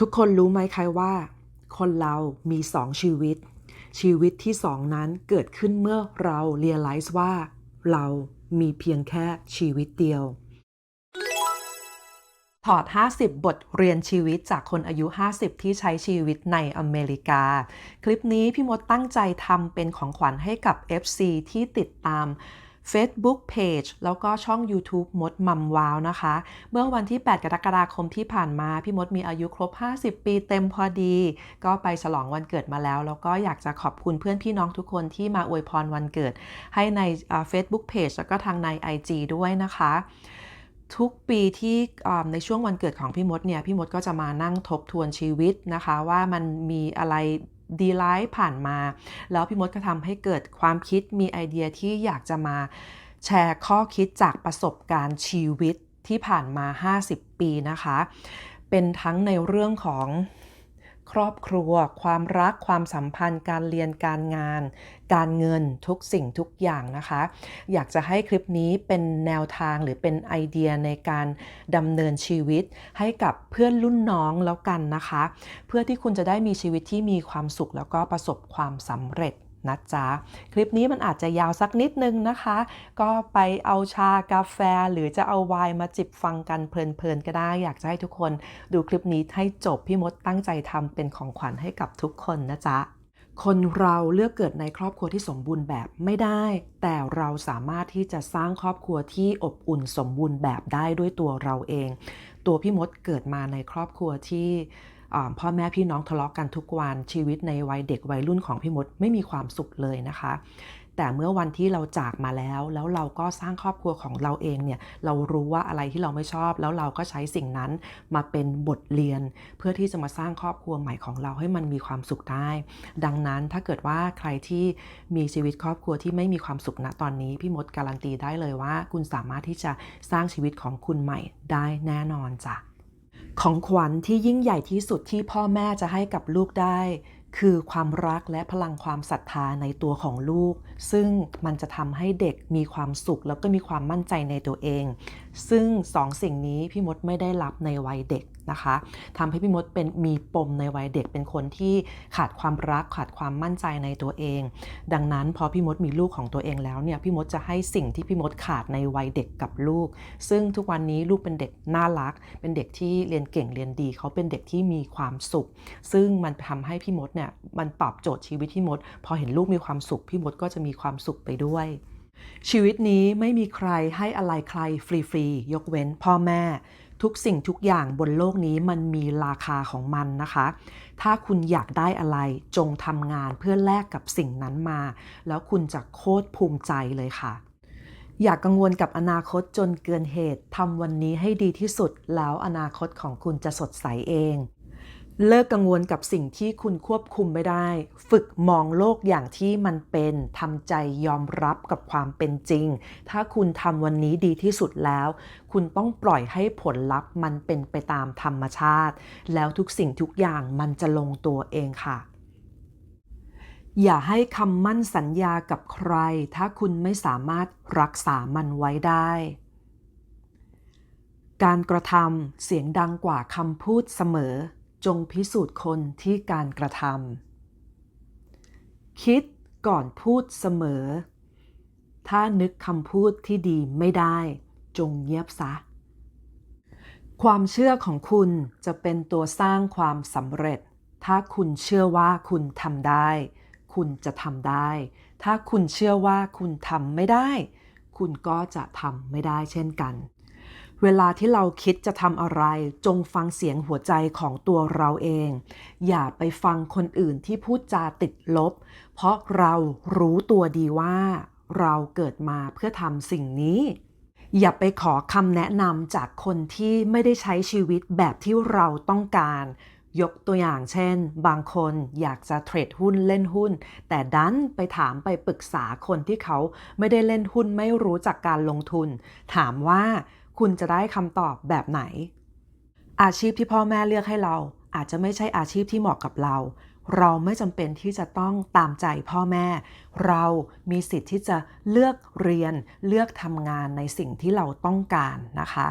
ทุกคนรู้ไหมคะว่า คนเรามีสองชีวิต ชีวิตที่สองนั้นเกิดขึ้นเมื่อเราเรียลไลซ์ว่า เรามีเพียงแค่ชีวิตเดียว ถอด 50 บทเรียนชีวิตจากคนอายุ 50 ที่ใช้ชีวิตในอเมริกา คลิปนี้พี่มดตั้งใจทำเป็นของขวัญให้กับ FC ที่ติดตาม Facebook Page แล้วก็ช่อง YouTube มดมัมวาวนะคะ เมื่อวันที่ 8 กรกฎาคมที่ผ่านมา พี่มดมีอายุครบ 50 ปีเต็มพอดี ก็ไปฉลองวันเกิดมาแล้ว แล้วก็อยากจะขอบคุณเพื่อนพี่น้องทุกคนที่มาอวยพรวันเกิด ให้ใน Facebook Page แล้วก็ทางใน IG ด้วยนะคะทุกปีที่ในช่วงวันเกิดของพี่มดเนี่ยพี่มดก็จะมานั่งทบทวนชีวิตนะคะ ว่ามันมีอะไร ดีไลท์ผ่านมา แล้วพี่มดก็ทำให้เกิดความคิดมีไอเดียที่อยากจะมาแชร์ข้อคิดจากประสบการณ์ชีวิตที่ผ่านมา 50 ปีนะคะ เป็นทั้งในเรื่องของ ครอบครัว ความรัก ความสัมพันธ์ การเรียนการงาน การเงินทุกสิ่งทุกอย่างนะคะ อยากจะให้คลิปนี้เป็นแนวทางหรือเป็นไอเดียในการดำเนินชีวิต ให้กับเพื่อนรุ่นน้องแล้วกันนะคะ เพื่อที่คุณจะได้มีชีวิตที่มีความสุขแล้วก็ประสบความสำเร็จ นะจ๊ะ คลิปนี้มันอาจจะยาวสักนิดนึงนะคะ ก็ไปเอาชากาแฟหรือจะเอาไวน์มาจิบฟังกันเพลินๆก็ได้ อยากจะให้ทุกคนดูคลิปนี้ให้จบพี่มดตั้งใจทำเป็นของขวัญให้กับทุกคนนะจ๊ะคนเราเลือกเกิดในครอบครัวที่สมบูรณ์แบบไม่ได้ แต่เราสามารถที่จะสร้างครอบครัวที่อบอุ่นสมบูรณ์แบบได้ด้วยตัวเราเอง ตัวพี่มดเกิดมาในครอบครัวที่ พ่อแม่พี่น้องทะเลาะกันทุกวันชีวิตในวัยเด็กวัยรุ่นของพี่มดไม่มีความสุขเลยนะคะ แต่เมื่อวันที่เราจากมาแล้ว แล้วเราก็สร้างครอบครัวของเราเองเนี่ยเรารู้ว่าอะไรที่เราไม่ชอบ แล้วเราก็ใช้สิ่งนั้นมาเป็นบทเรียน เพื่อที่จะมาสร้างครอบครัวใหม่ของเราให้มันมีความสุขได้ ดังนั้นถ้าเกิดว่าใครที่มีชีวิตครอบครัวที่ไม่มีความสุขณตอนนี้พี่มดการันตีได้เลยว่า คุณสามารถที่จะสร้างชีวิตของคุณใหม่ได้แน่นอนจ้ะ ของขวัญที่ยิ่งใหญ่ที่สุดที่พ่อแม่จะให้กับลูกได้ คือความรักและพลังความศรัทธาในตัวของลูก ซึ่งมันจะทำให้เด็กมีความสุขแล้วก็มีความมั่นใจในตัวเอง ซึ่งสองสิ่งนี้พี่มดไม่ได้รับในวัยเด็ก นะคะทำให้พี่มดเป็นมีปมในวัยเด็กเป็นคนที่ขาดความรักขาดความมั่นใจในตัวเอง ดังนั้นพอพี่มดมีลูกของตัวเองแล้วเนี่ยพี่มดจะให้สิ่งที่พี่มดขาดในวัยเด็กกับลูก ซึ่งทุกวันนี้ลูกเป็นเด็กน่ารัก เป็นเด็กที่เรียนเก่งเรียนดี เขาเป็นเด็กที่มีความสุข ซึ่งมันทำให้พี่มดเนี่ยมันตอบโจทย์ชีวิตพี่มด พอเห็นลูกมีความสุขพี่มดก็จะมีความสุขไปด้วยชีวิตนี้ไม่มีใครให้อะไรใครฟรีๆ ยกเว้นพ่อแม่ ทุกสิ่งทุกอย่างบนโลกนี้มันมีราคาของมันนะคะ ถ้าคุณอยากได้อะไรจงทำงานเพื่อแลกกับสิ่งนั้นมา แล้วคุณจะโคตรภูมิใจเลยค่ะ อย่ากกังวลกับอนาคตจนเกินเหตุทำวันนี้ให้ดีที่สุด แล้วอนาคตของคุณจะสดใสเอง เลิกกังวลกับสิ่งที่คุณควบคุมไม่ได้ ฝึกมองโลกอย่างที่มันเป็นทำใจยอมรับกับความเป็นจริง ถ้าคุณทำวันนี้ดีที่สุดแล้ว คุณต้องปล่อยให้ผลลัพธ์มันเป็นไปตามธรรมชาติ แล้วทุกสิ่งทุกอย่างมันจะลงตัวเองค่ะ อย่าให้คำมั่นสัญญากับใคร ถ้าคุณไม่สามารถรักษามันไว้ได้การกระทำเสียงดังกว่าคำพูดเสมอ จงพิสูจน์คนที่การกระทำคิดก่อนพูดเสมอ ถ้านึกคำพูดที่ดีไม่ได้ จงเงียบซะ ความเชื่อของคุณจะเป็นตัวสร้างความสำเร็จ ถ้าคุณเชื่อว่าคุณทำได้ คุณจะทำได้ ถ้าคุณเชื่อว่าคุณทำไม่ได้ คุณก็จะทำไม่ได้เช่นกัน เวลาที่เราคิดจะทำอะไร จงฟังเสียงหัวใจของตัวเราเอง อย่าไปฟังคนอื่นที่พูดจาติดลบ เพราะเรารู้ตัวดีว่า เราเกิดมาเพื่อทำสิ่งนี้ อย่าไปขอคำแนะนำจากคนที่ไม่ได้ใช้ชีวิตแบบที่เราต้องการ ยกตัวอย่างเช่น บางคนอยากจะเทรดหุ้นเล่นหุ้น แต่ดันไปถามไปปรึกษาคนที่เขาไม่ได้เล่นหุ้นไม่รู้จักการลงทุน ถามว่า คุณจะได้คำตอบแบบไหน อาชีพที่พ่อแม่เลือกให้เรา อาจจะไม่ใช่อาชีพที่เหมาะกับเรา เราไม่จำเป็นที่จะต้องตามใจพ่อแม่ เรามีสิทธิ์ที่จะเลือกเรียนเลือกทำงานในสิ่งที่เราต้องการนะคะ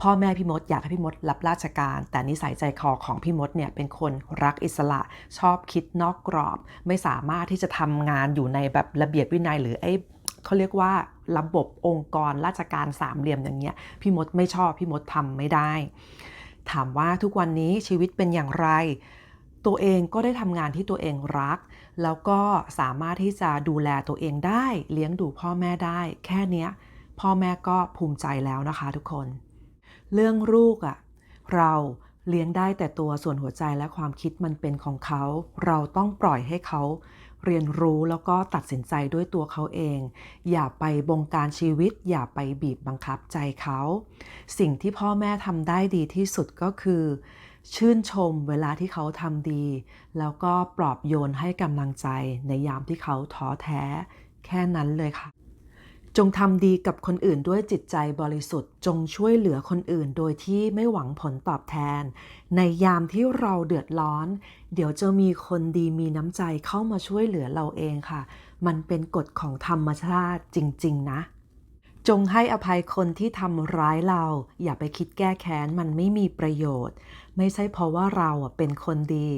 พ่อแม่พี่มดอยากให้พี่มดรับราชการ แต่นิสัยใจคอของพี่มดเนี่ยเป็นคนรักอิสระชอบคิดนอกกรอบ ไม่สามารถที่จะทำงานอยู่ในแบบระเบียบวินัยหรือไอ้เขาเรียกว่า ระบบองค์กรราชการสามเหลี่ยมอย่างเงี้ยพี่มดไม่ชอบพี่มดทำไม่ได้ ถามว่าทุกวันนี้ชีวิตเป็นอย่างไร ตัวเองก็ได้ทำงานที่ตัวเองรัก แล้วก็สามารถที่จะดูแลตัวเองได้เลี้ยงดูพ่อแม่ได้ แค่เนี้ยพ่อแม่ก็ภูมิใจแล้วนะคะทุกคน เรื่องลูกอะ่ะเราเลี้ยงได้แต่ตัวส่วนหัวใจและความคิดมันเป็นของเขา เราต้องปล่อยให้เขา เรียนรู้แล้วก็ตัดสินใจด้วยตัวเขาเอง อย่าไปบงการชีวิต อย่าไปบีบบังคับใจเขา สิ่งที่พ่อแม่ทำได้ดีที่สุดก็คือ ชื่นชมเวลาที่เขาทำดี แล้วก็ปลอบโยนให้กำลังใจในยามที่เขาท้อแท้ แค่นั้นเลยค่ะ จงทำดีกับคนอื่นด้วยจิตใจบริสุทธิ์ จงช่วยเหลือคนอื่นโดยที่ไม่หวังผลตอบแทน ในยามที่เราเดือดร้อน เดี๋ยวจะมีคนดีมีน้ำใจเข้ามาช่วยเหลือเราเองค่ะ มันเป็นกฎของธรรมชาติจริง ๆ นะ จงให้อภัยคนที่ทำร้ายเรา อย่าไปคิดแก้แค้นมันไม่มีประโยชน์ ไม่ใช่เพราะว่าเราเป็นคนดี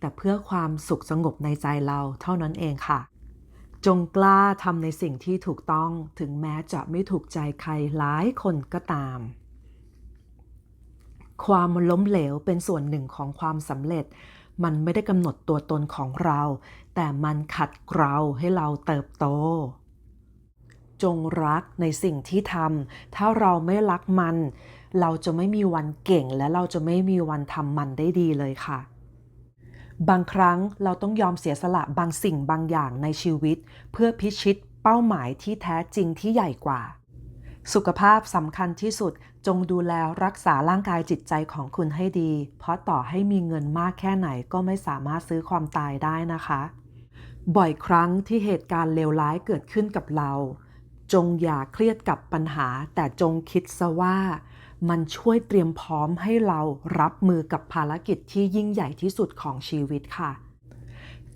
แต่เพื่อความสุขสงบในใจเราเท่านั้นเองค่ะ จงกล้าทำในสิ่งที่ถูกต้องถึงแม้จะไม่ถูกใจใครหลายคนก็ตาม ความล้มเหลวเป็นส่วนหนึ่งของความสำเร็จ มันไม่ได้กำหนดตัวตนของเรา แต่มันขัดเกลาให้เราเติบโต จงรักในสิ่งที่ทำถ้าเราไม่รักมัน เราจะไม่มีวันเก่งและเราจะไม่มีวันทำมันได้ดีเลยค่ะ บางครั้งเราต้องยอมเสียสละบางสิ่งบางอย่างในชีวิต เพื่อพิชิตเป้าหมายที่แท้จริงที่ใหญ่กว่า สุขภาพสำคัญที่สุดจงดูแลรักษาร่างกายจิตใจของคุณให้ดี เพราะต่อให้มีเงินมากแค่ไหนก็ไม่สามารถซื้อความตายได้นะคะ บ่อยครั้งที่เหตุการณ์เลวร้ายเกิดขึ้นกับเรา จงอย่าเครียดกับปัญหา แต่จงคิดซะว่า มันช่วยเตรียมพร้อมให้เรารับมือกับภารกิจที่ยิ่งใหญ่ที่สุดของชีวิตค่ะ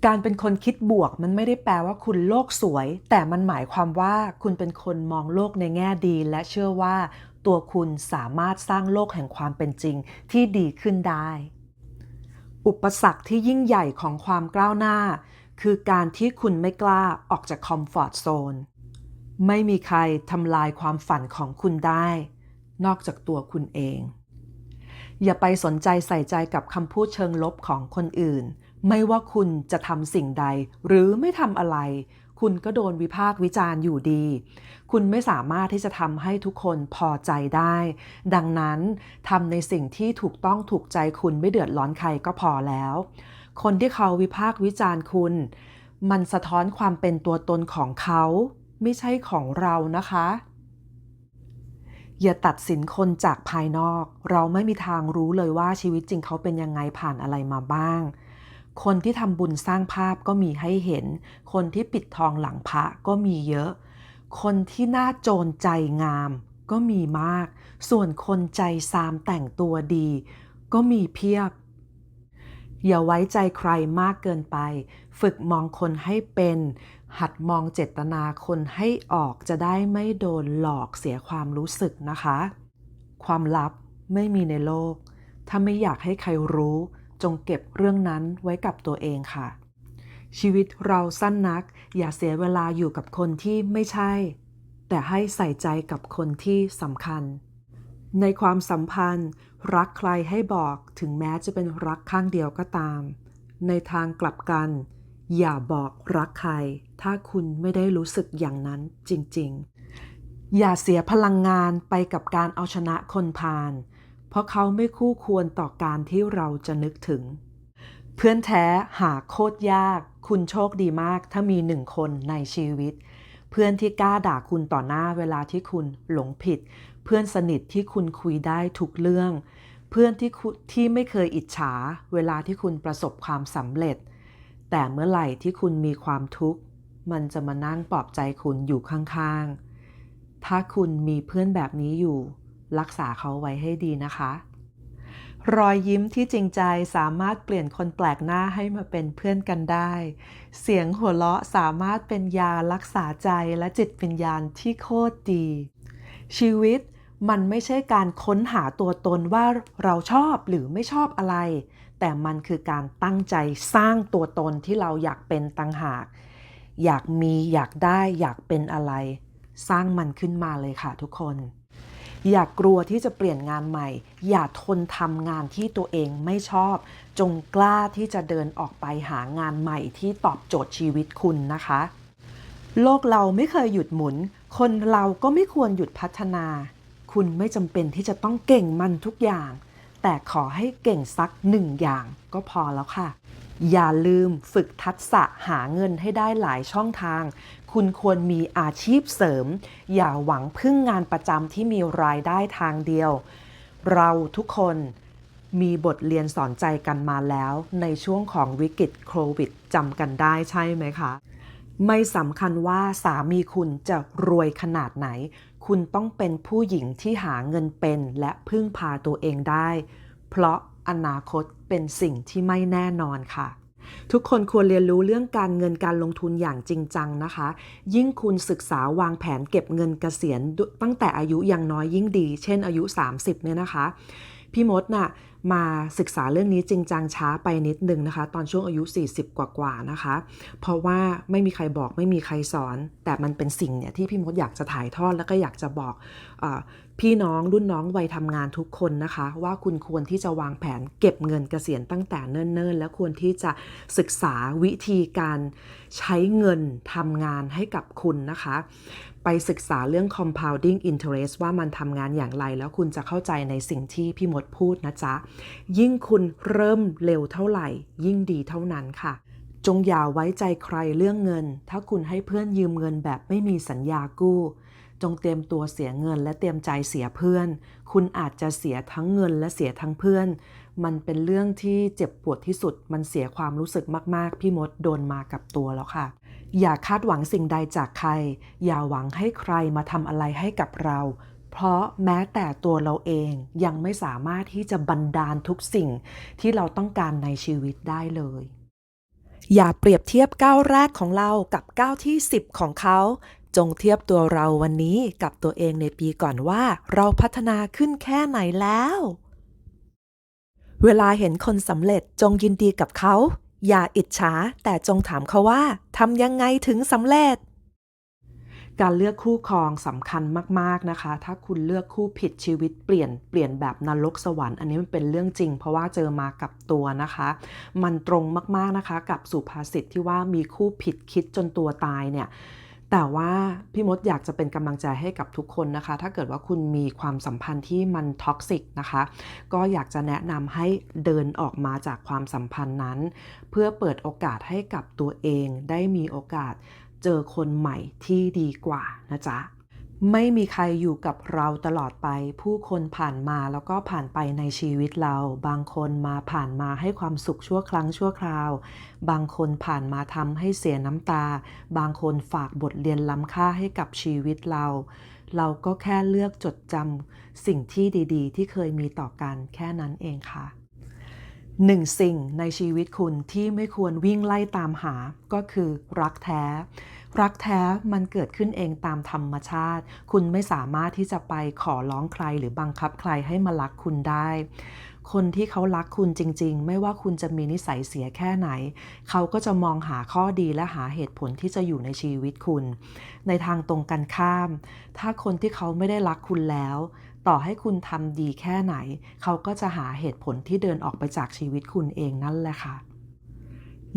การเป็นคนคิดบวกมันไม่ได้แปลว่าคุณโลกสวย แต่มันหมายความว่าคุณเป็นคนมองโลกในแง่ดี และเชื่อว่า ตัวคุณสามารถสร้างโลกแห่งความเป็นจริงที่ดีขึ้นได้ อุปสรรคที่ยิ่งใหญ่ของความก้าวหน้า คือการที่คุณไม่กล้าออกจากคอมฟอร์ทโซนไม่มีใครทำลายความฝันของคุณได้ นอกจากตัวคุณเอง อย่าไปสนใจใส่ใจกับคำพูดเชิงลบของคนอื่น ไม่ว่าคุณจะทำสิ่งใด หรือไม่ทำอะไร คุณก็โดนวิพากษ์วิจารณ์อยู่ดี คุณไม่สามารถที่จะทำให้ทุกคนพอใจได้ ดังนั้นทำในสิ่งที่ถูกต้องถูกใจคุณไม่เดือดร้อนใครก็พอแล้ว คนที่เขาวิพากษ์วิจารณ์คุณ มันสะท้อนความเป็นตัวตนของเขา ไม่ใช่ของเรานะคะ อย่าตัดสินคนจากภายนอก เราไม่มีทางรู้เลยว่าชีวิตจริงเขาเป็นยังไงผ่านอะไรมาบ้าง คนที่ทำบุญสร้างภาพก็มีให้เห็น คนที่ปิดทองหลังพระก็มีเยอะ คนที่หน้าโจรใจงาม ก็มีมาก ส่วนคนใจซามแต่งตัวดี ก็มีเพียบ อย่าไว้ใจใครมากเกินไป ฝึกมองคนให้เป็น หัดมองเจตนาคนให้ออกจะได้ไม่โดนหลอกเสียความรู้สึกนะคะ ความลับไม่มีในโลก ถ้าไม่อยากให้ใครรู้ จงเก็บเรื่องนั้นไว้กับตัวเองค่ะ ชีวิตเราสั้นนัก อย่าเสียเวลาอยู่กับคนที่ไม่ใช่ แต่ให้ใส่ใจกับคนที่สำคัญ ในความสัมพันธ์ รักใครให้บอกถึงแม้จะเป็นรักข้างเดียวก็ตาม ในทางกลับกัน อย่าบอกรักใคร ถ้าคุณไม่ได้รู้สึกอย่างนั้นจริงๆ อย่าเสียพลังงานไปกับการเอาชนะคนพาลเพราะเขาไม่คู่ควรต่อการที่เราจะนึกถึง เพื่อนแท้หาโคตรยาก คุณโชคดีมากถ้ามีหนึ่งคนในชีวิต เพื่อนที่กล้าด่าคุณต่อหน้าเวลาที่คุณหลงผิด เพื่อนสนิทที่คุณคุยได้ทุกเรื่อง เพื่อนที่ที่ไม่เคยอิจฉา เวลาที่คุณประสบความสำเร็จ แต่เมื่อไหร่ที่คุณมีความทุกข์ มันจะมานั่งปลอบใจคุณอยู่ข้างๆ ถ้าคุณมีเพื่อนแบบนี้อยู่ รักษาเขาไว้ให้ดีนะคะ รอยยิ้มที่จริงใจสามารถเปลี่ยนคนแปลกหน้าให้มาเป็นเพื่อนกันได้ เสียงหัวเราะสามารถเป็นยารักษาใจและจิตวิญญาณที่โคตรดี ชีวิตมันไม่ใช่การค้นหาตัวตนว่าเราชอบหรือไม่ชอบอะไร แต่มันคือการตั้งใจสร้างตัวตนที่เราอยากเป็นต่างหาก อยากมีอยากได้อยากเป็นอะไร สร้างมันขึ้นมาเลยค่ะทุกคน อย่ากลัวที่จะเปลี่ยนงานใหม่ อย่าทนทำงานที่ตัวเองไม่ชอบ จงกล้าที่จะเดินออกไปหางานใหม่ที่ตอบโจทย์ชีวิตคุณนะคะ โลกเราไม่เคยหยุดหมุน คนเราก็ไม่ควรหยุดพัฒนา คุณไม่จำเป็นที่จะต้องเก่งมันทุกอย่าง แต่ขอให้เก่งสักหนึ่งอย่างก็พอแล้วค่ะ อย่าลืมฝึกทักษะหาเงินให้ได้หลายช่องทาง คุณควรมีอาชีพเสริม อย่าหวังพึ่งงานประจำที่มีรายได้ทางเดียว เราทุกคนมีบทเรียนสอนใจกันมาแล้วในช่วงของวิกฤตโควิดจำกันได้ใช่ไหมคะ ไม่สำคัญว่าสามีคุณจะรวยขนาดไหน คุณต้องเป็นผู้หญิงที่หาเงินเป็นและพึ่งพาตัวเองได้ เพราะอนาคตเป็นสิ่งที่ไม่แน่นอนค่ะ ทุกคนควรเรียนรู้เรื่องการเงินการลงทุนอย่างจริงจังนะคะ ยิ่งคุณศึกษาวางแผนเก็บเงินเกษียณตั้งแต่อายุยังน้อยยิ่งดี เช่นอายุ 30เนี่ยนะคะ พี่มดน่ะ มาศึกษาเรื่องนี้จริงจังช้าไปนิดนึงนะคะ ตอนช่วงอายุ 40 กว่าๆนะคะ เพราะว่าไม่มีใครบอกไม่มีใครสอน แต่มันเป็นสิ่งเนี่ยที่พี่มดอยากจะถ่ายทอดแล้วก็อยากจะบอกอ พี่น้องรุ่นน้องวัยทำงานทุกคนนะคะ ว่าคุณควรที่จะวางแผนเก็บเงินเกษียณตั้งแต่เนิ่นๆ และควรที่จะศึกษาวิธีการใช้เงินทำงานให้กับคุณนะคะ ไปศึกษาเรื่อง compounding interest ว่ามันทำงานอย่างไร แล้วคุณจะเข้าใจในสิ่งที่พี่มดพูดนะจ๊ะ ยิ่งคุณเริ่มเร็วเท่าไหร่ ยิ่งดีเท่านั้นค่ะจงอย่าไว้ใจใครเรื่องเงิน ถ้าคุณให้เพื่อนยืมเงินแบบไม่มีสัญญากู้ จงเตรียมตัวเสียเงินและเตรียมใจเสียเพื่อน คุณอาจจะเสียทั้งเงินและเสียทั้งเพื่อน มันเป็นเรื่องที่เจ็บปวดที่สุด มันเสียความรู้สึกมาก ๆ พี่มดโดนมากับตัวแล้วค่ะ อย่าคาดหวังสิ่งใดจากใคร อย่าหวังให้ใครมาทำอะไรให้กับเรา เพราะแม้แต่ตัวเราเองยังไม่สามารถที่จะบันดาลทุกสิ่งที่เราต้องการในชีวิตได้เลยอย่าเปรียบเทียบก้าวแรกของเรากับก้าวที่ 10 ของเขา จงเทียบตัวเราวันนี้กับตัวเองในปีก่อนว่าเราพัฒนาขึ้นแค่ไหนแล้ว เวลาเห็นคนสำเร็จจงยินดีกับเขา อย่าอิจฉาแต่จงถามเขาว่าทำยังไงถึงสำเร็จ การเลือกคู่ครองสำคัญมากๆนะคะ ถ้าคุณเลือกคู่ผิดชีวิตเปลี่ยนเปลี่ยนแบบนรกสวรรค์อันนี้มันเป็นเรื่องจริง เพราะว่าเจอมากับตัวนะคะ มันตรงมากๆนะคะ กับสุภาษิตที่ว่ามีคู่ผิดคิดจนตัวตายเนี่ย แต่ว่าพี่มดอยากจะเป็นกำลังใจให้กับทุกคนนะคะ ถ้าเกิดว่าคุณมีความสัมพันธ์ที่มันท็อกซิกนะคะ ก็อยากจะแนะนำให้เดินออกมาจากความสัมพันธ์นั้น เพื่อเปิดโอกาสให้กับตัวเองได้มีโอกาสเจอคนใหม่ที่ดีกว่านะจ๊ะ ไม่มีใครอยู่กับเราตลอดไป ผู้คนผ่านมาแล้วก็ผ่านไปในชีวิตเรา บางคนมาผ่านมาให้ความสุขชั่วครั้งชั่วคราว บางคนผ่านมาทำให้เสียน้ำตา บางคนฝากบทเรียนล้ำค่าให้กับชีวิตเรา เราก็แค่เลือกจดจำสิ่งที่ดีๆ ที่เคยมีต่อกันแค่นั้นเองค่ะหนึ่งสิ่งในชีวิตคุณที่ไม่ควรวิ่งไล่ตามหาก็คือรักแท้ รักแท้มันเกิดขึ้นเองตามธรรมชาติ คุณไม่สามารถที่จะไปขอร้องใครหรือบังคับใครให้มารักคุณได้ คนที่เขารักคุณจริง ๆ ไม่ว่าคุณจะมีนิสัยเสียแค่ไหน เขาก็จะมองหาข้อดีและหาเหตุผลที่จะอยู่ในชีวิตคุณ ในทางตรงกันข้าม ถ้าคนที่เขาไม่ได้รักคุณแล้วต่อให้คุณทำดีแค่ไหน เขาก็จะหาเหตุผลที่เดินออกไปจากชีวิตคุณเองนั่นแหละค่ะ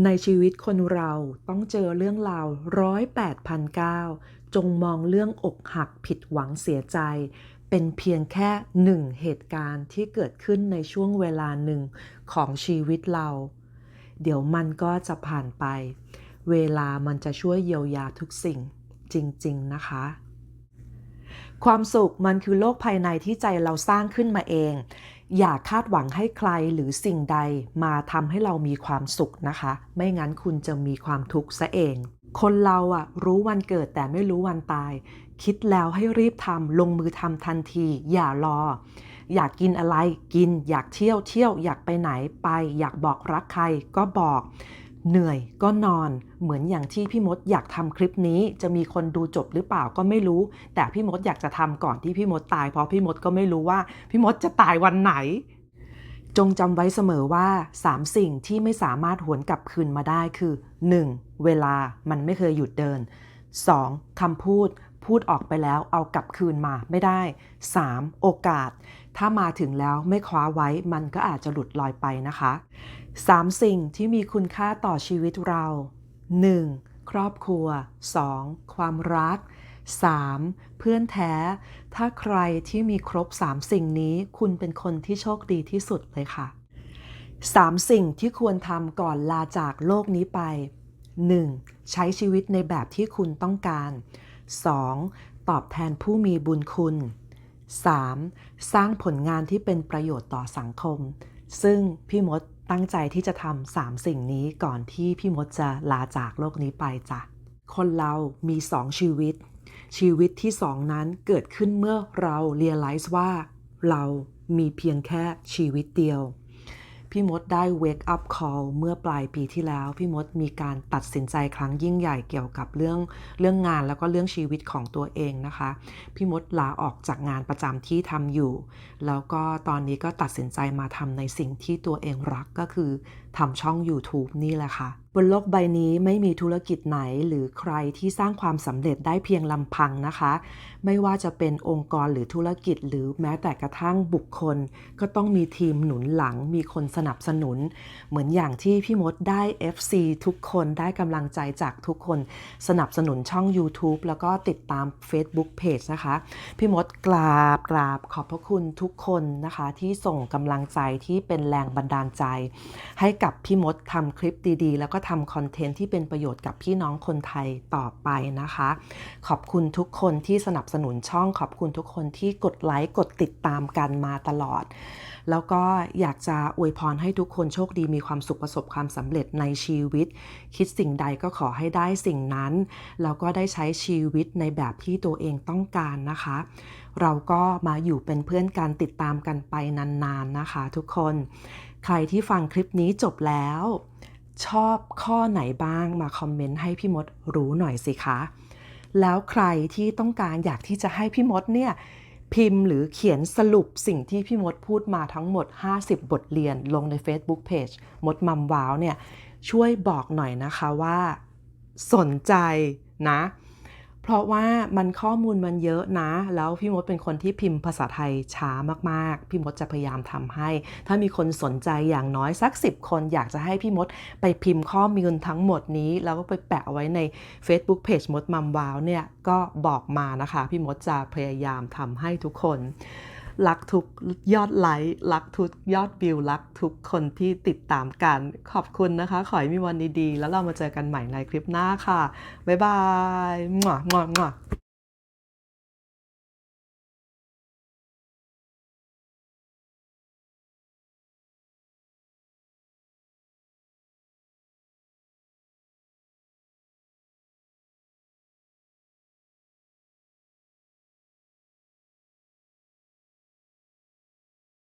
ในชีวิตคนเราต้องเจอเรื่องราวร้อยแปดพันเก้าจงมองเรื่องอกหักผิดหวังเสียใจ เป็นเพียงแค่หนึ่งเหตุการณ์ที่เกิดขึ้นในช่วงเวลาหนึ่งของชีวิตเรา เดี๋ยวมันก็จะผ่านไป เวลามันจะช่วยเยียวยาทุกสิ่งจริง ๆ นะคะ ความสุขมันคือโลกภายในที่ใจเราสร้างขึ้นมาเอง อย่าคาดหวังให้ใครหรือสิ่งใดมาทำให้เรามีความสุขนะคะ ไม่งั้นคุณจะมีความทุกข์ซะเอง คนเราอะรู้วันเกิดแต่ไม่รู้วันตาย คิดแล้วให้รีบทำลงมือทำทันที อย่ารอ อยากกินอะไรกิน อยากเที่ยวเที่ยว อยากไปไหนไป อยากบอกรักใครก็บอก เหนื่อยก็นอนเหมือนอย่างที่พี่มดอยากทำคลิปนี้ จะมีคนดูจบหรือเปล่าก็ไม่รู้ แต่พี่มดอยากจะทำก่อนที่พี่มดตาย เพราะพี่มดก็ไม่รู้ว่า พี่มดจะตายวันไหน จงจำไว้เสมอว่า 3 สิ่งที่ไม่สามารถหวนกลับคืนมาได้คือ 1. เวลามันไม่เคยหยุดเดิน 2. คำพูดพูดออกไปแล้วเอากลับคืนมาไม่ได้ 3. โอกาส ถ้ามาถึงแล้วไม่คว้าไว้มันก็อาจจะหลุดลอยไปนะคะ 3 สิ่งที่มีคุณค่าต่อชีวิตเรา 1. ครอบครัว 2. ความรัก 3. เพื่อนแท้ ถ้าใครที่มีครบ 3 สิ่งนี้ คุณเป็นคนที่โชคดีที่สุดเลยค่ะ 3 สิ่งที่ควรทำก่อนลาจากโลกนี้ไป 1. ใช้ชีวิตในแบบที่คุณต้องการ 2. ตอบแทนผู้มีบุญคุณ 3. สร้างผลงานที่เป็นประโยชน์ต่อสังคม ซึ่งพี่มด ตั้งใจที่จะทำสามสิ่งนี้ก่อนที่พี่มดจะลาจากโลกนี้ไปจ้ะ คนเรามีสองชีวิต ชีวิตที่สองนั้นเกิดขึ้นเมื่อเราเรียลไลซ์ว่า เรามีเพียงแค่ชีวิตเดียว พี่มดได้ wake up call เมื่อปลายปีที่แล้ว พี่มดมีการตัดสินใจครั้งยิ่งใหญ่เกี่ยวกับเรื่องเรื่องงานแล้วก็เรื่องชีวิตของตัวเองนะคะ พี่มดลาออกจากงานประจำที่ทำอยู่ แล้วก็ตอนนี้ก็ตัดสินใจมาทำในสิ่งที่ตัวเองรักก็คือ ทำช่อง YouTube นี่แหละค่ะ บนโลกใบนี้ไม่มีธุรกิจไหนหรือใครที่สร้างความสำเร็จได้เพียงลำพังนะคะ ไม่ว่าจะเป็นองค์กรหรือธุรกิจหรือแม้แต่กระทั่งบุคคล ก็ต้องมีทีมหนุนหลัง มีคนสนับสนุน เหมือนอย่างที่พี่มดได้ FC ทุกคนได้กำลังใจจากทุกคน สนับสนุนช่อง YouTube แล้วก็ติดตาม Facebook Page นะคะ พี่มดกราบกราบขอบพระคุณทุกคนนะคะ ที่ส่งกำลังใจที่เป็นแรงบันดาลใจให้กับพี่มดทำคลิปดีๆ แล้วก็ทำคอนเทนต์ที่เป็นประโยชน์กับพี่น้องคนไทยต่อไปนะคะ ขอบคุณทุกคนที่สนับสนุนช่อง ขอบคุณทุกคนที่กดไลค์กดติดตามกันมาตลอด แล้วก็อยากจะอวยพรให้ทุกคนโชคดีมีความสุขประสบความสำเร็จในชีวิต คิดสิ่งใดก็ขอให้ได้สิ่งนั้น แล้วก็ได้ใช้ชีวิตในแบบที่ตัวเองต้องการนะคะ เราก็มาอยู่เป็นเพื่อนกันติดตามกันไปนานๆนะคะ ทุกคน ใครที่ฟังคลิปนี้จบแล้ว ชอบข้อไหนบ้างมาคอมเมนต์ให้พี่มดรู้หน่อยสิคะ แล้วใครที่ต้องการอยากที่จะให้พี่มดเนี่ยพิมพ์หรือเขียนสรุปสิ่งที่พี่มดพูดมาทั้งหมด 50 บทเรียนลงใน Facebook Page มดมัมว้าวเนี่ยช่วยบอกหน่อยนะคะว่า สนใจนะ เพราะว่ามันข้อมูลมันเยอะนะ แล้วพี่มดเป็นคนที่พิมพ์ภาษาไทยช้ามากๆ พี่มดจะพยายามทำให้ ถ้ามีคนสนใจอย่างน้อยสัก 10 คนอยากจะให้พี่มดไปพิมพ์ข้อมูลทั้งหมดนี้ แล้วก็ไปแปะเอาไว้ใน Facebook Page มดมัมวาวเนี่ยก็บอกมานะคะ พี่มดจะพยายามทำให้ทุกคน รักทุกยอดไลค์รักทุกยอดวิวรักทุกคนที่ติดตามกัน ขอบคุณนะคะ ขอให้มีวันดีๆ แล้วเรามาเจอกันใหม่ในคลิปหน้าค่ะ บ๊ายบายมั่วมั่วมั่ว